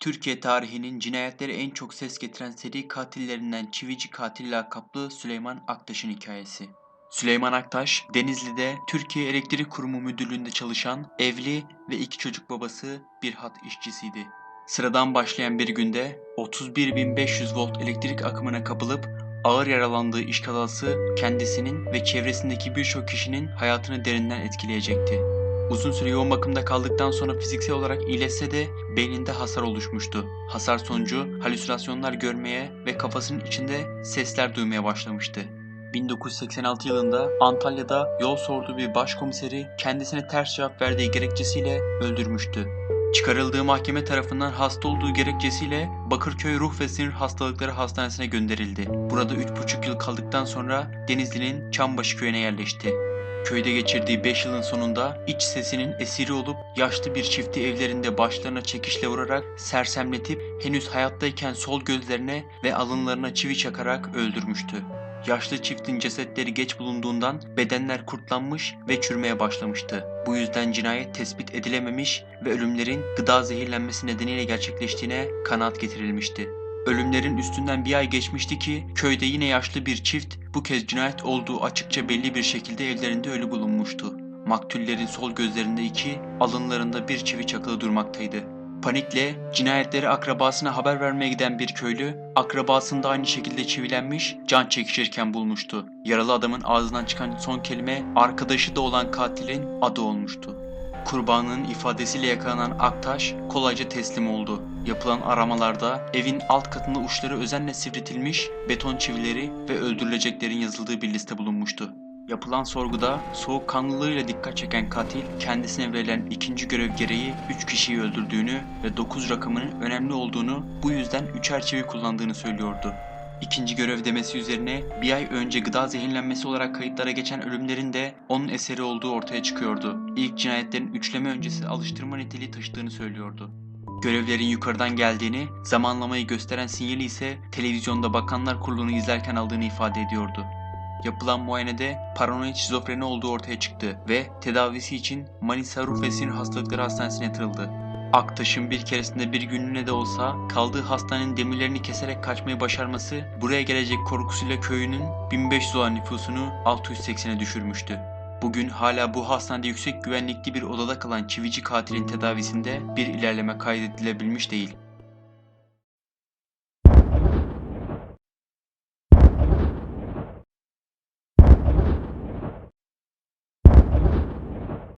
Türkiye tarihinin cinayetlere en çok ses getiren seri katillerinden Çivici Katil lakaplı Süleyman Aktaş'ın hikayesi. Süleyman Aktaş, Denizli'de Türkiye Elektrik Kurumu Müdürlüğü'nde çalışan evli ve iki çocuk babası bir hat işçisiydi. Sıradan başlayan bir günde 31.500 volt elektrik akımına kapılıp ağır yaralandığı iş kazası kendisinin ve çevresindeki birçok kişinin hayatını derinden etkileyecekti. Uzun süre yoğun bakımda kaldıktan sonra fiziksel olarak iyileşse de beyninde hasar oluşmuştu. Hasar sonucu halüsinasyonlar görmeye ve kafasının içinde sesler duymaya başlamıştı. 1986 yılında Antalya'da yol sorduğu bir başkomiseri kendisine ters cevap verdiği gerekçesiyle öldürmüştü. Çıkarıldığı mahkeme tarafından hasta olduğu gerekçesiyle Bakırköy Ruh ve Sinir Hastalıkları Hastanesi'ne gönderildi. Burada 3,5 yıl kaldıktan sonra Denizli'nin Çambaşı köyüne yerleşti. Köyde geçirdiği 5 yılın sonunda iç sesinin esiri olup yaşlı bir çifti evlerinde başlarına çekişle vurarak sersemletip henüz hayattayken sol gözlerine ve alınlarına çivi çakarak öldürmüştü. Yaşlı çiftin cesetleri geç bulunduğundan bedenler kurtlanmış ve çürümeye başlamıştı. Bu yüzden cinayet tespit edilememiş ve ölümlerin gıda zehirlenmesi nedeniyle gerçekleştiğine kanaat getirilmişti. Ölümlerin üstünden bir ay geçmişti ki köyde yine yaşlı bir çift bu kez cinayet olduğu açıkça belli bir şekilde evlerinde ölü bulunmuştu. Maktullerin sol gözlerinde iki, alınlarında bir çivi çakılı durmaktaydı. Panikle cinayetleri akrabasına haber vermeye giden bir köylü, akrabasını da aynı şekilde çivilenmiş, can çekişirken bulmuştu. Yaralı adamın ağzından çıkan son kelime arkadaşı da olan katilin adı olmuştu. Kurbanının ifadesiyle yakalanan Aktaş kolayca teslim oldu. Yapılan aramalarda evin alt katında uçları özenle sivritilmiş beton çivileri ve öldürüleceklerin yazıldığı bir liste bulunmuştu. Yapılan sorguda soğukkanlılığıyla dikkat çeken katil kendisine verilen ikinci görev gereği 3 kişiyi öldürdüğünü ve 9 rakamının önemli olduğunu bu yüzden üçer çivi kullandığını söylüyordu. İkinci görev demesi üzerine bir ay önce gıda zehirlenmesi olarak kayıtlara geçen ölümlerin de onun eseri olduğu ortaya çıkıyordu. İlk cinayetlerin üçleme öncesi alıştırma niteliği taşıdığını söylüyordu. Görevlerin yukarıdan geldiğini, zamanlamayı gösteren sinyali ise televizyonda Bakanlar Kurulu'nu izlerken aldığını ifade ediyordu. Yapılan muayenede paranoid şizofreni olduğu ortaya çıktı ve tedavisi için Manisa Ruh ve Sinir Hastalıkları Hastanesi'ne yatırıldı. Aktaş'ın bir keresinde bir günlüğüne de olsa kaldığı hastanenin demirlerini keserek kaçmayı başarması buraya gelecek korkusuyla köyünün 1500 olan nüfusunu 680'e düşürmüştü. Bugün hala bu hastanede yüksek güvenlikli bir odada kalan çivici katilin tedavisinde bir ilerleme kaydedilebilmiş değil.